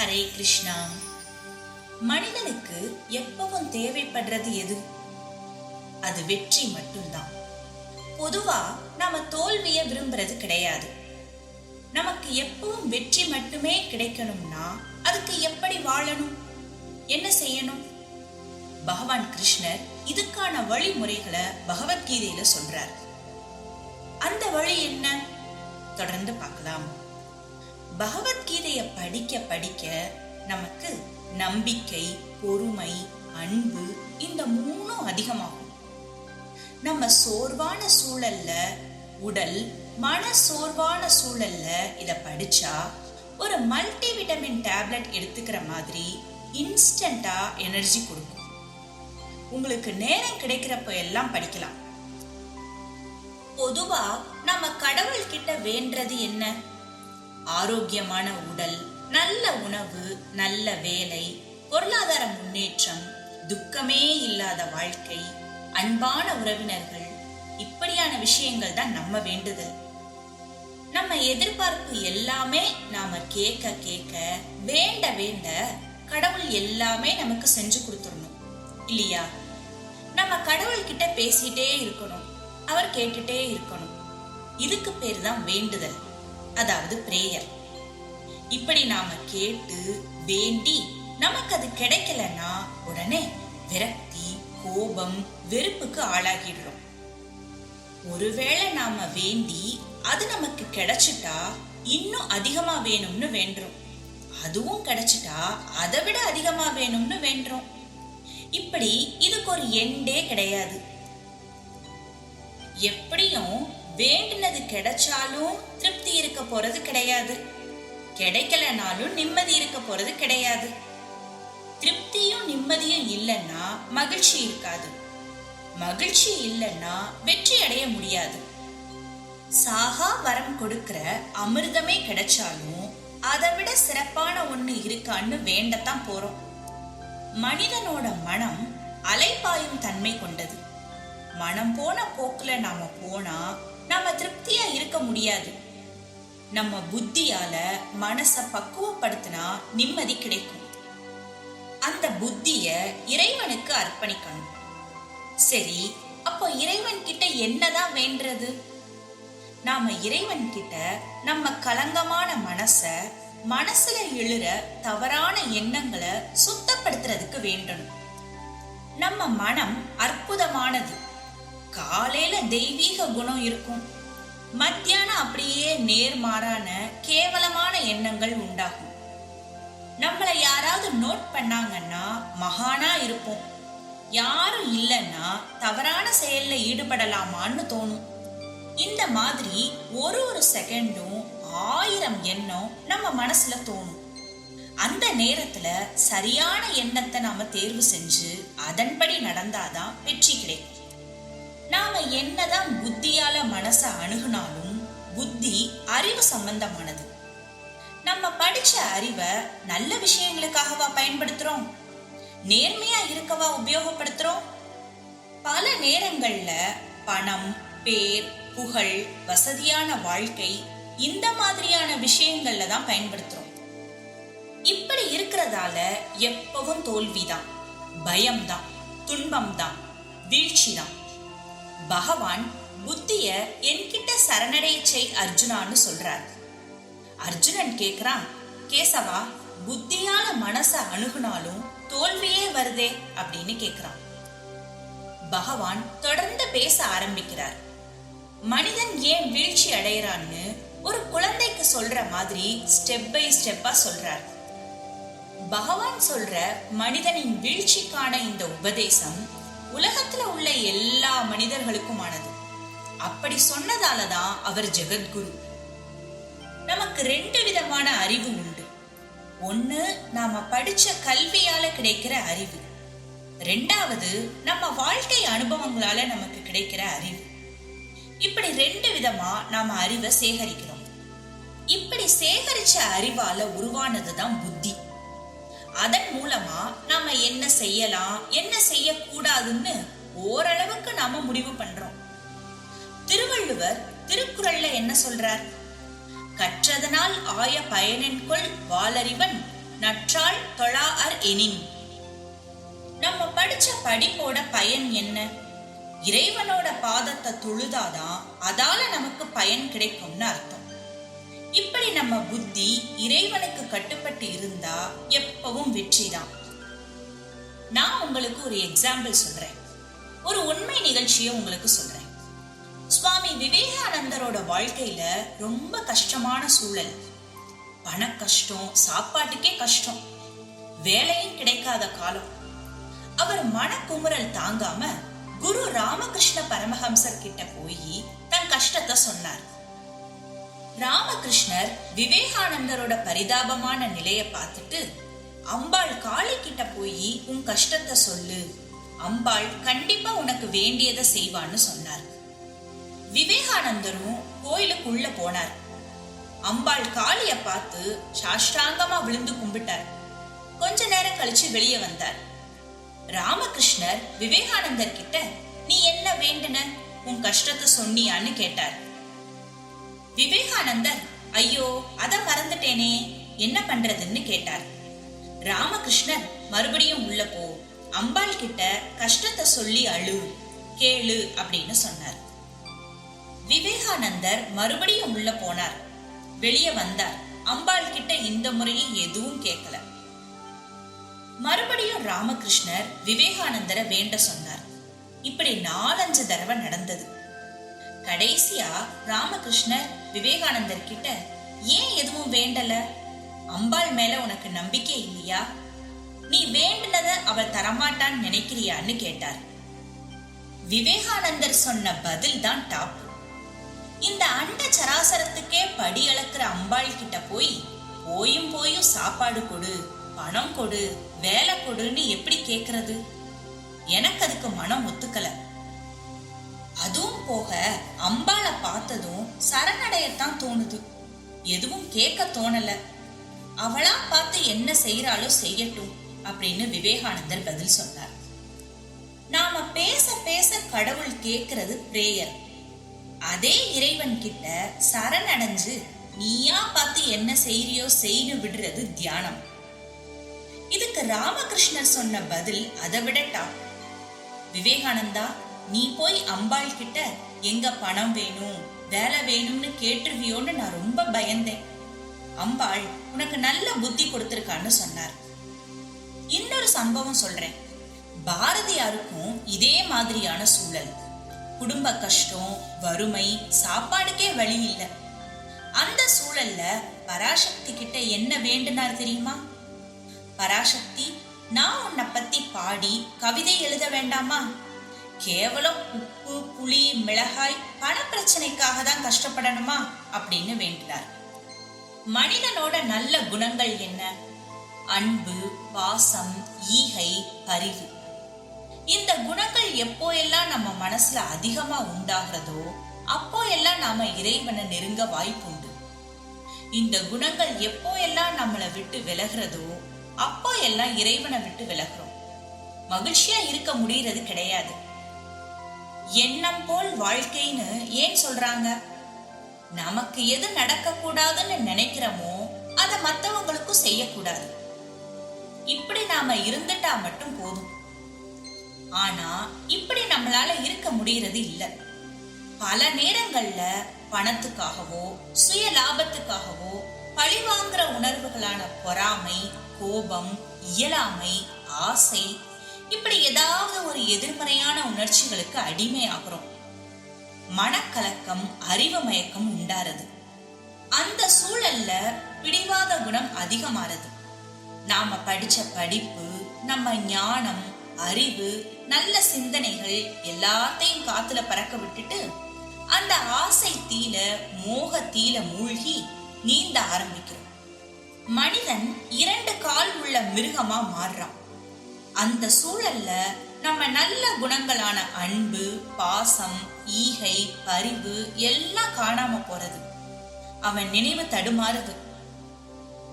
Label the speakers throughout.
Speaker 1: ஹரே கிருஷ்ணா. மனிதனுக்கு எப்பவும் தேவைப்படுறது எது? அது வெற்றி மட்டும்தான். பொதுவா நாம தோல்விய விரும்புறது கிடையாது. நமக்கு எப்பவும் வெற்றி மட்டுமே கிடைக்கணும்னா அதுக்கு எப்படி வாழணும்? என்ன செய்யணும்? பகவான் கிருஷ்ணர் இதுக்கான வழிமுறைகளை பகவத்கீதையில சொல்றார். அந்த வழி என்ன? தொடர்ந்து பார்க்கலாம். பகவத்கீதையை படிக்க படிக்க நமக்கு நம்பிக்கை பொறுமை அன்பு இந்த மூணும் அதிகமாகும். நம்ம சோர்வான சூழல்ல உடல் மன சோர்வான சூழல்ல இத படிச்சா ஒரு மல்டி விட்டமின் டேப்லெட் எடுத்துக்கிற மாதிரி இன்ஸ்டண்டா எனர்ஜி கொடுக்கும். உங்களுக்கு நேரம் கிடைக்கிறப்ப எல்லாம் படிக்கலாம். பொதுவா நம்ம கடவுள் கிட்ட வேண்டது என்ன? ஆரோக்கியமான உடல் நல்ல உணவு நல்ல வேலை பொருளாதார முன்னேற்றம் துக்கமே இல்லாத வாழ்க்கை அன்பான உறவினர்கள் இப்படியான விஷயங்கள் தான் நம்ம வேண்டுதல். நம்ம எதிர்பார்ப்பு எல்லாமே நாம கேட்க கேட்க வேண்ட வேண்ட கடவுள் எல்லாமே நமக்கு செஞ்சு கொடுத்துடணும். இல்லையா? நம்ம கடவுள் கிட்ட பேசிட்டே இருக்கணும். அவர் கேட்டுட்டே இருக்கணும். இதுக்கு பேர் தான் வேண்டுதல். அதாவது பிரேயர் இப்படி நாம கேட்டு வேண்டி நமக்கு அது கிடைக்கலன்னா உடனே விரக்தி கோபம் வெறுப்புக்கு ஆளாகிடுறோம். ஒருவேளை நாம வேண்டி அது நமக்கு கிடைச்சிட்டா இன்னும் அதிகமா வேணும்னு வேண்டுறோம். அதுவும் கிடைச்சிட்டா அதை விட அதிகமா வேணும்னு வேண்டுறோம். இப்படி இதுக்கு ஒரு எண்டே கிடையாது. எப்படியும் வேண்டினது கிடைச்சாலும் திருப்தி இருக்க போறது கிடையாது. கிடைக்கலனாலும் நிம்மதி இருக்க போறது கிடையாது. திருப்தியும் நிம்மதியும் இல்லைன்னா மகிழ்ச்சி இருக்காது. மகிழ்ச்சி இல்லைன்னா வெற்றி அடைய முடியாது. சாகா வரம் கொடுக்கிற அமிர்தமே கிடைச்சாலும் அதை விட சிறப்பான ஒண்ணு இருக்கான்னு வேண்டத்தான் போறோம். மனிதனோட மனம் அலைப்பாயும் தன்மை கொண்டது. மனம் போன போக்குல நாம போனா நாம திருப்தியா இருக்க முடியாது. நம்ம புத்தியால மனச பக்குவப்படுத்தினா நிம்மதி கிடைக்கும். அந்த புத்திய இறைவனுக்கு அர்ப்பணிக்கணும். சரி அப்போ இறைவன் கிட்ட என்னதான் வேண்டது நாம இறைவன் கிட்ட நம்ம கலங்கமான மனச மனசுல எழுற தவறான எண்ணங்களை சுத்தப்படுத்துறதுக்கு வேண்டணும். நம்ம மனம் அற்புதமானது. காலையில தெய்வீக குணம் இருக்கும். மத்தியானம் அப்படியே நேர்மாறான கேவலமான எண்ணங்கள் உண்டாகும். நம்மளை யாராவது நோட் பண்ணாங்கன்னா மகானா இருப்போம். யாரும் இல்லைன்னா தவறான செயல்ல ஈடுபடலாமான்னு தோணும். இந்த மாதிரி ஒரு ஒரு செகண்டும் ஆயிரம் எண்ணம் நம்ம மனசுல தோணும். அந்த நேரத்துல சரியான எண்ணத்தை நாம தேர்வு செஞ்சு அதன்படி நடந்தாதான் வெற்றி கிடைக்கும். நாம என்னதான் புத்தியால மனச அணுகுனாலும் புத்தி அறிவு சம்பந்தமானது. நம்ம படிச்ச அறிவை நல்ல விஷயங்களுக்காகவா பயன்படுத்துறோம்? நேர்மையா இருக்கவா உபயோகப்படுத்துறோம்? பல நேரங்கள்ல பணம் பேர் புகழ் வசதியான வாழ்க்கை இந்த மாதிரியான விஷயங்கள்ல தான் பயன்படுத்துறோம். இப்படி இருக்கிறதால எப்பவும் தோல்விதான் பயம்தான் துன்பம்தான் வீழ்ச்சிதான். பகவான் புத்திய என்கிட்ட சரணடைய செய் அர்ஜுனான்னு சொல்றார். அர்ஜுனன் கேக்குறான் கேசவா புத்தியால மனச அணுகுனாலும் தோல்வியே வருதே அப்படின்னு கேக்குறான். பகவான் தொடர்ந்து பேச ஆரம்பிக்கிறார். மனிதன் ஏன் வீழ்ச்சி அடையிறான்னு ஒரு குழந்தைக்கு சொல்ற மாதிரி ஸ்டெப் பை ஸ்டெப்பா சொல்றார். பகவான் சொல்ற மனிதனின் வீழ்ச்சிக்கான இந்த உபதேசம் உலகத்துல உள்ள எல்லா மனிதர்களுக்குமானது. அப்படி சொன்னதால தான் அவர் ஜெகத்குரு. நமக்கு ரெண்டு விதமான அறிவு உண்டு. ஒன்று நாம படிச்ச கல்வியால கிடைக்கிற அறிவு. ரெண்டாவது நம்ம வாழ்க்கை அனுபவங்களால நமக்கு கிடைக்கிற அறிவு. இப்படி ரெண்டு விதமா நாம அறிவை சேகரிக்கிறோம். இப்படி சேகரிச்ச அறிவால உருவானதுதான் புத்தி. அதன் மூலமா நாம என்ன செய்யலாம் என்ன செய்யக்கூடாதுன்னு ஓரளவுக்கு நாம முடிவு பண்றோம். திருவள்ளுவர் திருக்குறள்ல என்ன சொல்றார்? கற்றதனால் ஆய பயனென்கொள் வாளறிவன் நற்றாள் தொழாஅர் எனின். நம்ம படிச்ச படிப்போட பயன் என்ன? இறைவனோட பாதத்தை தொழுதாதான் அதால நமக்கு பயன் கிடைக்கும்னு அர்த்தம். இப்படி நம்ம புத்தி இறைவனுக்கு கட்டுப்பட்டு இருந்தா எப்பவும் வெற்றிதான். நான் உங்களுக்கு ஒரு எக்ஸாம்பிள் சொல்றேன். ஒரு உண்மை நிகழ்ச்சியை உங்களுக்கு சொல்றேன். சுவாமி விவேகானந்தரோட வாழ்க்கையில ரொம்ப கஷ்டமான சூழல். பண கஷ்டம் சாப்பாட்டுக்கே கஷ்டம். வேலையும் கிடைக்காத காலம். அவர் மனக்குமுறல் தாங்காம குரு ராமகிருஷ்ண பரமஹம்சர் கிட்ட போய் தன் கஷ்டத்தை சொன்னார். ராமகிருஷ்ணர் விவேகானந்தரோட பரிதாபமான நிலைய பார்த்துட்டு அம்பாள் காளி கிட்ட போய் உன் கஷ்டத்தை சொல்லு. அம்பாள் கண்டிப்பா உனக்கு வேண்டியதை செய்வான்னு சொன்னார். விவேகானந்தரும் கோயிலுக்குள்ள போனார். அம்பாள் காளிய பார்த்து சாஷ்டாங்கமா விழுந்து கும்பிட்டார். கொஞ்ச நேரம் கழிச்சு வெளியே வந்தார். ராமகிருஷ்ணர் விவேகானந்தர் கிட்ட நீ என்ன வேண்டுன? உன் கஷ்டத்தை சொன்னியான்னு கேட்டார். விவேகானந்தர் ஐயோ அத மறந்துட்டேனே என்ன பண்றதுன்னு கேட்டார். ராமகிருஷ்ணர் மறுபடியும் உள்ள போ. அம்பாள் கிட்ட கஷ்டத்தை சொல்லி அழு கேளு அப்படின்னு சொன்னார். விவேகானந்தர் மறுபடியும் உள்ள போனார். வெளியே வந்தார். அம்பாள் கிட்ட இந்த முறையும் எதுவும் கேட்கல. மறுபடியும் ராமகிருஷ்ணர் விவேகானந்தரை வேண்ட சொன்னார். இப்படி நாலஞ்சு தடவை நடந்தது. கடைசியா ராமகிருஷ்ணர் விவேகானந்தர் கிட்ட ஏன் எதுவும் வேண்டல? அம்பாள் மேல உனக்கு நம்பிக்கை இல்லையா? நீ வேண்டினத அவள் தரமாட்டான்னு நினைக்கிறியான்னு கேட்டார். விவேகானந்தர் சொன்ன பதில் தான் டாப். இந்த அண்ட சராசரத்துக்கே படி அளக்குற அம்பாள் கிட்ட போய் போயும் போயும் சாப்பாடு கொடு பணம் கொடு வேலை கொடுன்னு எப்படி கேக்குறது? எனக்கு அதுக்கு மனம் ஒத்துக்கலை. அதுவும் போக அம்பாளை பார்த்ததும் சரணடையத்தான் தோணுது. எதுவும் கேட்க தோணல. அவளா பார்த்து என்ன செய்யறாளோ செய்யட்டும் அப்படின்னு விவேகானந்தர் பதில் சொன்னார். நாம பேச பேச கடவுள் கேக்குறது பிரேயர். அதே இறைவன் கிட்ட சரணடைஞ்சு நீயா பார்த்து என்ன செய்யறியோ செய்து விடுறது தியானம். இதுக்கு ராமகிருஷ்ணர் சொன்ன பதில் அதை விட டாப் விவேகானந்தா நீ போய் அம்பாள் கிட்ட எங்க பணம் வேணும் வேலை வேணும்னு கேட்டுருவியோன்னு நான் ரொம்ப பயந்தேன். அம்பாள் உனக்கு நல்ல புத்தி கொடுத்திருக்கான்னு சொன்னார். இன்னொரு சம்பவம் சொல்றேன். பாரதியாருக்கும் இதே மாதிரியான சூழல். குடும்ப கஷ்டம் வறுமை சாப்பாடுக்கே வழி இல்லை. அந்த சூழல்ல பராசக்தி கிட்ட என்ன வேண்டுனார் தெரியுமா? பராசக்தி நான் உன்னை பத்தி பாடி கவிதை எழுத வேண்டாமா? கேவலம் உப்பு புளி மிளகாய் பண பிரச்சனைக்காக தான் கஷ்டப்படணுமா? அப்படின்னு வேண்டினார். மனிதனோட நல்ல குணங்கள் என்ன? அன்பு பாசம் ஈகை பரிவு. இந்த குணங்கள் எப்போ எல்லாம் நம்ம மனசுல அதிகமா உண்டாகிறதோ அப்போ எல்லாம் நாம இறைவனை நெருங்க வாய்ப்பு உண்டு. இந்த குணங்கள் எப்போ எல்லாம் நம்மளை விட்டு விலகிறதோ அப்போ எல்லாம் இறைவனை விட்டு விலகிறோம். மகிழ்ச்சியா இருக்க முடியறது கிடையாது. எண்ணம் போல் வாழ்க்கைன்னு ஏன் சொல்றாங்க? நமக்கு எது நடக்க கூடாதுன்னு நினைக்கிறோமோ அதை மத்தவங்களுக்கும் செய்யக்கூடாது. இப்படி நாம இருந்துட்டா மட்டும் போதும். ஆனா இப்படி நம்மளால இருக்க முடியறது இல்ல. பல நேரங்கள்ல பணத்துக்காகவோ சுய லாபத்துக்காகவோ பழிவாங்குற உணர்வுகளான பொறாமை கோபம் இயலாமை ஆசை எதிர்மறையான உணர்ச்சிகளுக்கு அடிமையாகிறோம். மனக்கலக்கம் அறிவு மயக்கம் உண்டாறது. அந்த சூழல்ல பிடிவாத குணம் அதிகமாறது. நாம படிச்ச படிப்பு நம்ம ஞானம் அறிவு நல்ல சிந்தனைகள் எல்லாத்தையும் காத்துல பறக்க விட்டுட்டு அந்த ஆசை தீல மோக தீல மூழ்கி நீந்த ஆரம்பிக்கிறோம். மனிதன் இரண்டு கால் உள்ள மிருகமா மாறுறான். அந்த சூழல்ல நம்ம நல்ல குணங்களான அன்பு பாசம் ஈகை பரிவு எல்லாம் காணாம போறது. அவன் நினைவு தடுமாறுது.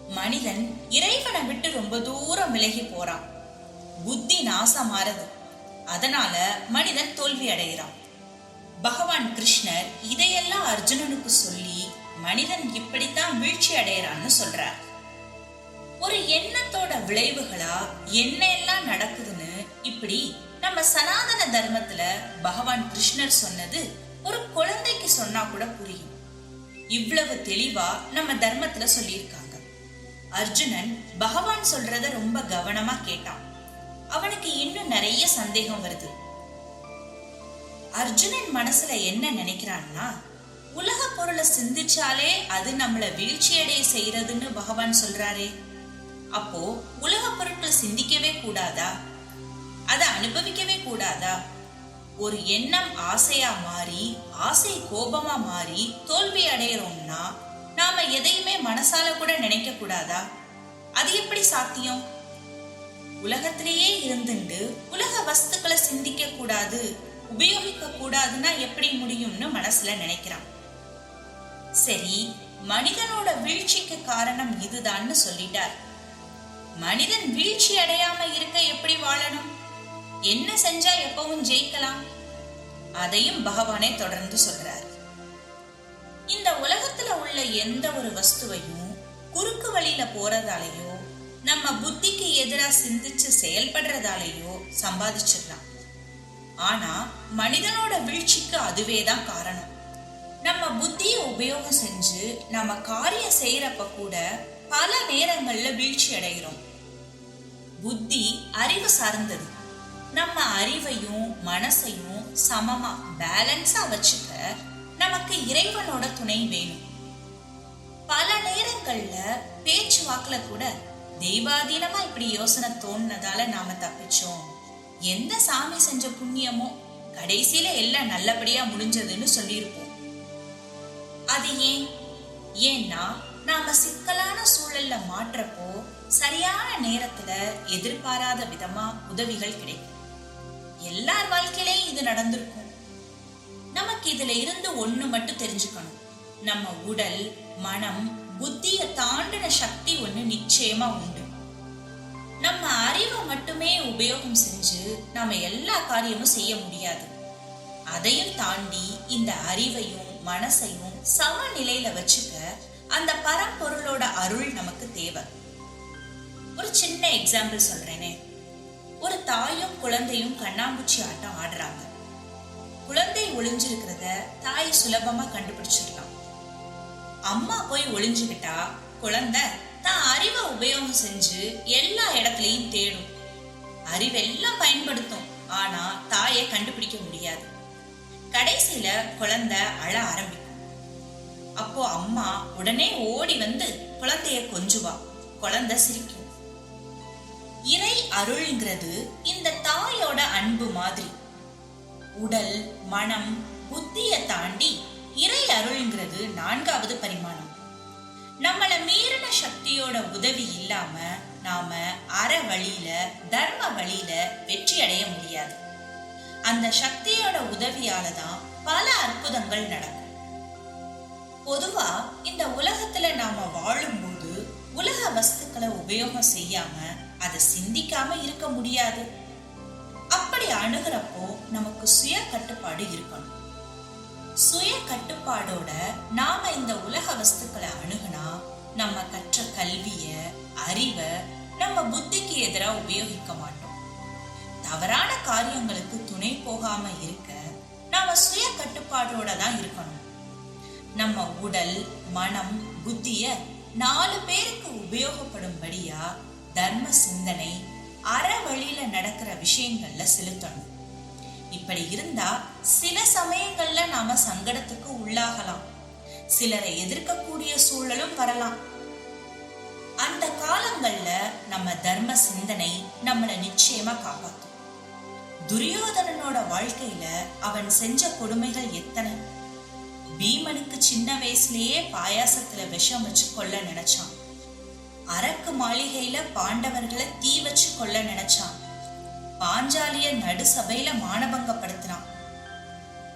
Speaker 1: மனிதன் இறைவனை விட்டு ரொம்ப தூரம் விலகி போறான். புத்தி நாசமாறது. அதனால மனிதன் தோல்வி அடைகிறான். பகவான் கிருஷ்ணர் இதையெல்லாம் அர்ஜுனனுக்கு சொல்லி மனிதன் இப்படித்தான் வீழ்ச்சி அடையிறான்னு சொல்றார். ஒரு எண்ணத்தோட விளைவுகளா என்ன எல்லாம் நடக்குதுன்னு இப்படி நம்ம சனாதன தர்மத்துல பகவான் கிருஷ்ணர் சொன்னது ஒரு குழந்தைக்கு சொன்னா கூட புரியும். இவ்வளவு தெளிவா நம்ம தர்மத்துல சொல்லியிருக்காங்க. அர்ஜுனன் பகவான் சொல்றத ரொம்ப கவனமா கேட்டான். அவனுக்கு இன்னும் நிறைய சந்தேகம் வருது. அர்ஜுனன் மனசுல என்ன நினைக்கிறான்னா உலக பொருளை சிந்திச்சாலே அது நம்மள வீழ்ச்சியடைய செய்யறதுன்னு பகவான் சொல்றாரே. அப்போ உலக பொருட்கள் சிந்திக்கவே கூடாதா? அதை அனுபவிக்கவே கூடாதா? ஒரு எண்ணம் ஆசையா மாறி ஆசை கோபமா மாறி தோல்வி அடையிறோம்னா நாம எதையுமே மனசால கூட நினைக்க கூடாதா? அது எப்படி சாத்தியம்? உலகத்திலேயே இருந்துட்டு உலக வஸ்துக்களை சிந்திக்க கூடாது உபயோகிக்க கூடாதுன்னா எப்படி முடியும்னு மனசுல நினைக்கிறான். சரி மனிதனோட வீழ்ச்சிக்கு காரணம் இதுதான்னு சொல்லிட்டார். மனிதன் வீழ்ச்சி அடையாம இருக்க எப்படி வாழணும்? என்ன செஞ்சா எப்பவும் ஜெயிக்கலாம்? அதையும் பகவானே தொடர்ந்து சொல்றார். இந்த உலகத்துல உள்ள எந்த ஒரு வஸ்துவையும் குறுக்கு வழியில போறதாலேயோ நம்ம புத்திக்கு எதிரா சிந்திச்சு செயல்படுறதாலேயோ சம்பாதிச்சிடலாம். ஆனா மனிதனோட வீழ்ச்சிக்கு அதுவே தான் காரணம். நம்ம புத்தியை உபயோகம் செஞ்சு நம்ம காரியம் செய்யறப்ப கூட பல நேரங்கள்ல வீழ்ச்சி அடைகிறோம் புத்தி அறிவு சார்ந்தது. நம்ம அறிவையும் மனசையும் சமமா பேலன்ஸா வச்சுக்க நமக்கு இறைவனோட துணை வேணும். பல நேரங்கள்ல பேச்சு வாக்குல கூட தெய்வாதீனமா இப்படி யோசனை தோணுனதால நாம தப்பிச்சோம். எந்த சாமி செஞ்ச புண்ணியமோ கடைசியில எல்லாம் நல்லபடியா முடிஞ்சதுன்னு சொல்லியிருப்போம். அது ஏன்? ஏன்னா நாம சிக்கலான சூழல்ல மாற்றப்போ சரியான நேரத்துல எதிர்பாராத விதமா உதவிகள் கிடைக்கும். எல்லார் வாழ்க்கையிலையும் இது நடந்திருக்கும். நமக்கு இதுல இருந்து ஒண்ணு மட்டும் தெரிஞ்சுக்கணும். நம்ம உடல் மனம் புத்திய தாண்டின சக்தி ஒண்ணு நிச்சயமா உண்டு. நம்ம அறிவை மட்டுமே உபயோகம் செஞ்சு நம்ம எல்லா காரியமும் செய்ய முடியாது. அதையும் தாண்டி இந்த அறிவையும் மனசையும் சமநிலையில வச்சுக்க அந்த பரம்பொருளோட அருள் நமக்கு தேவை. ஒரு சின்ன எக்ஸாம்பிள் சொல்றேனே. ஒரு தாயும் குழந்தையும் கண்ணாமூச்சி ஆட்டம் ஆடுறாங்க. குழந்தை ஒளிஞ்சிருக்கிறத தாய் சுலபமா கண்டுபிடிச்சிடலாம். அம்மா போய் ஒளிஞ்சுக்கிட்டா குழந்தை தான் அறிவை உபயோகம் செஞ்சு எல்லா இடத்துலையும் தேடும். அறிவெல்லாம் பயன்படுத்தும். ஆனா தாயை கண்டுபிடிக்க முடியாது. கடைசியில குழந்தை அழ ஆரம்பிக்கும். அப்போ அம்மா உடனே ஓடி வந்து குழந்தைய கொஞ்சுவா. குழந்தை சிரிக்கும். அருள்ங்கிறது இந்த தாயோட அன்பு மாதிரி. உடல் மனம் புத்திய தாண்டி இறை அருள்ங்கிறது நான்காவது பரிமாணம். நம்மள மீறின சக்தியோட உதவி இல்லாம நாம அற வழியில தர்ம வழியில வெற்றி அடைய முடியாது. அந்த சக்தியோட உதவியால தான் பல அற்புதங்கள் நடக்கும். பொதுவா இந்த உலகத்துல நாம வாழும்போது உலக வஸ்துக்களை உபயோகம் செய்யாம அதை சிந்திக்காம இருக்க முடியாது. அப்படி அணுகிறப்போ நமக்கு சுய கட்டுப்பாடு இருக்கணும். சுய கட்டுப்பாடோட நாம இந்த உலக வஸ்துக்களை அணுகுனா நம்ம கற்ற கல்விய அறிவை நம்ம புத்திக்கு எதிராக உபயோகிக்க மாட்டோம். தவறான காரியங்களுக்கு துணை போகாம இருக்க நாம சுய கட்டுப்பாடோட தான் இருக்கணும். நம்ம உடல் மனம் புத்திய நாலு பேருக்கு உபயோகப்படும்படியா தர்ம சிந்தனை அற வழியில நடக்கிற விஷயங்கள்ல செலுத்தணும். இப்படி இருந்தா சில சமயங்கள்ல நாம சங்கடத்துக்கு உள்ளாகலாம். சிலரை எதிர்க்கக்கூடிய சூழலும் வரலாம். அந்த காலங்கள்ல நம்ம தர்ம சிந்தனை நம்மளை நிச்சயமா காப்பாத்தும். துரியோதனனோட வாழ்க்கையில அவன் செஞ்ச கொடுமைகள் எத்தனை? பீமனுக்கு சின்ன வயசுலயே பாயாசத்துல விஷம் வச்சு கொல்ல நினைச்சான். அரக்கு மாளிகையில பாண்டவர்களை தீ வச்சு கொள்ள நினைச்சான். பாஞ்சாலிய நடு சபையில மானபங்கப்படுத்தினான்.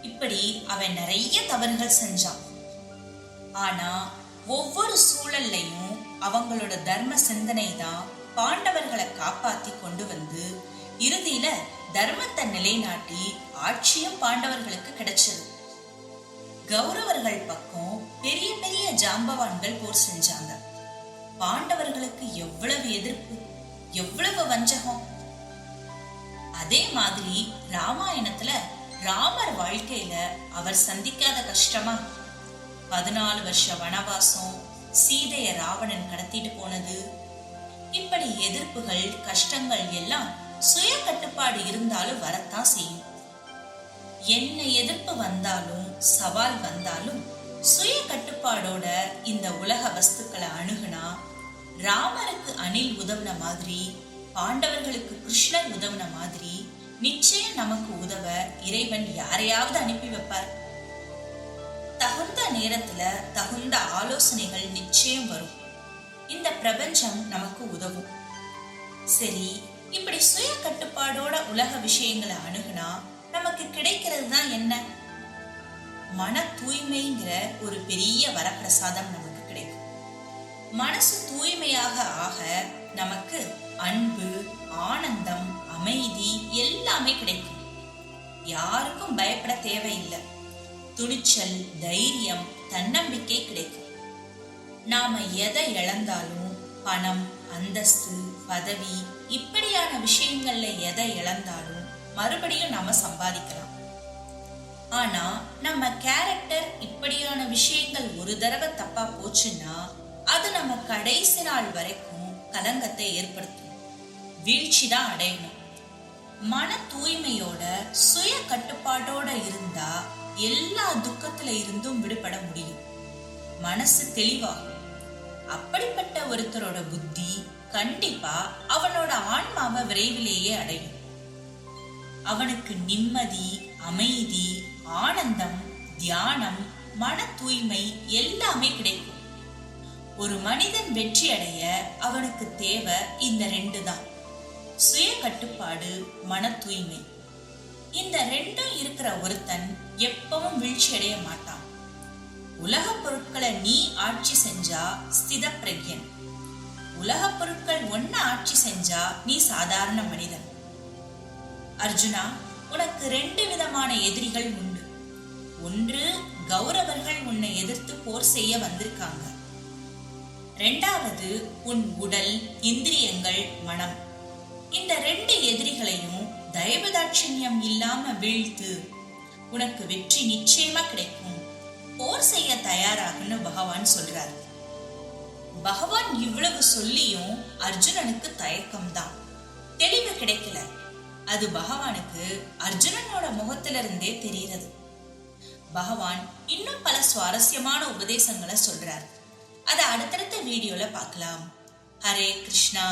Speaker 1: இப்படி அவன் நிறைய தவறுகள் செஞ்சான். ஆனா ஒவ்வொரு சூழல்லையும் அவங்களோட தர்ம சிந்தனை தான் பாண்டவர்களை காப்பாத்தி கொண்டு வந்து இறுதியில தர்மத்தை நிலைநாட்டி ஆட்சியும் பாண்டவர்களுக்கு கிடைச்சது. கௌரவர்கள் பக்கம் பெரிய பெரிய ஜாம்பவான்கள் போர் செஞ்சாங்க. பாண்டவர்களுக்கு எவ்வளவு எதிர்ப்பு எவ்வளவு வஞ்சகம். அதே மாதிரி ராமாயணத்துல ராமர் வாழ்க்கையில அவர் சந்திக்காத கஷ்டமா? பதினாலு வருஷ வனவாசம் சீதைய ராவணன் கடத்திட்டு போனது. இப்படி எதிர்ப்புகள் கஷ்டங்கள் எல்லாம் சுய கட்டுப்பாடு இருந்தாலும் வரத்தான் செய்யும். என்ன எதிர்ப்பு வந்தாலும் சவால் வந்தாலும் சுய கட்டுப்பாடோட இந்த உலக வஸ்துக்களை அணுகுனா ராமருக்கு அணில் உதவுன மாதிரி பாண்டவர்களுக்கு கிருஷ்ணர் உதவுன மாதிரி நிச்சயம் நமக்கு உதவ இறைவன் யாரையாவது அனுப்பி வைப்பார். தகுந்த நேரத்துல தகுந்த ஆலோசனைகள் நிச்சயம் வரும். இந்த பிரபஞ்சம் நமக்கு உதவும். சரி இப்படி சுய கட்டுப்பாடோட உலக விஷயங்களை அணுகுனா நமக்கு கிடைக்கிறது தான் என்ன? மன தூய்மைங்கிற ஒரு பெரிய வரப்பிரசாதம் நமக்கு மனசு தூய்மையாக ஆக நமக்கு அன்பு ஆனந்தம் அமைதி எல்லாமே கிடைக்கும். யாருக்கும் பயப்பட தேவையில்லை. துணிச்சல் தைரியம் தன்னம்பிக்கை கிடைக்கும். நாம எதை இழந்தாலும் பணம் அந்தஸ்து பதவி இப்படியான விஷயங்கள்ல எதை இழந்தாலும் மறுபடியும் நாம சம்பாதிக்கலாம். ஆனா நம்ம கேரக்டர் இப்படியான விஷயங்கள் ஒரு தடவை தப்பா போச்சுன்னா அது நம்ம கடைசி நாள் வரைக்கும் கலங்கத்தை ஏற்படுத்தும். வீழ்ச்சி தான் அடையணும். மன தூய்மையோட சுய கட்டுப்பாட்டோட இருந்தா எல்லா துக்கத்துல இருந்தும் விடுபட முடியும். மனசு தெளிவாகும். அப்படிப்பட்ட ஒருத்தரோட புத்தி கண்டிப்பா அவனோட ஆன்மாவை விரைவிலேயே அடையும். அவனுக்கு நிம்மதி அமைதி ஆனந்தம் தியானம் மன தூய்மை எல்லாமே கிடைக்கும். ஒரு மனிதன் வெற்றி அடைய அவனுக்கு தேவை இந்த ரெண்டு தான் சுய கட்டுப்பாடு மன தூய்மை. இந்த ரெண்டும் இருக்கிற ஒருத்தன் எப்பவும் வீழ்ச்சி அடைய மாட்டான். உலக பொருட்களை நீ ஆட்சி செஞ்சா ஸ்தித பிரக்யன் உலக பொருட்கள் ஒன்ன ஆட்சி செஞ்சா நீ சாதாரண மனிதன். அர்ஜுனா உனக்கு ரெண்டு விதமான எதிரிகள் உண்டு. ஒன்று கௌரவர்கள் உன்னை எதிர்த்து போர் செய்ய வந்திருக்காங்க. ரெண்டாவது உன் உடல் இந்திரியங்கள் மனம். இந்த ரெண்டு எதிரிகளையும் தயவுதாட்சண்யம் இல்லாம வீழ்த்து உனக்கு வெற்றி நிச்சயமா கிடைக்கும். போர் செய்ய தயாராகுன்னு பகவான் சொல்றாரு. பகவான் இவ்வளவு சொல்லியும் அர்ஜுனனுக்கு தயக்கம் தான் தெளிவு கிடைக்கல. அது பகவானுக்கு அர்ஜுனனோட முகத்துல இருந்தே தெரிகிறது. பகவான் இன்னும் பல சுவாரஸ்யமான உபதேசங்களை சொல்றாரு. அதை அடுத்தடுத்த வீடியோல பார்க்கலாம். ஹரே கிருஷ்ணா.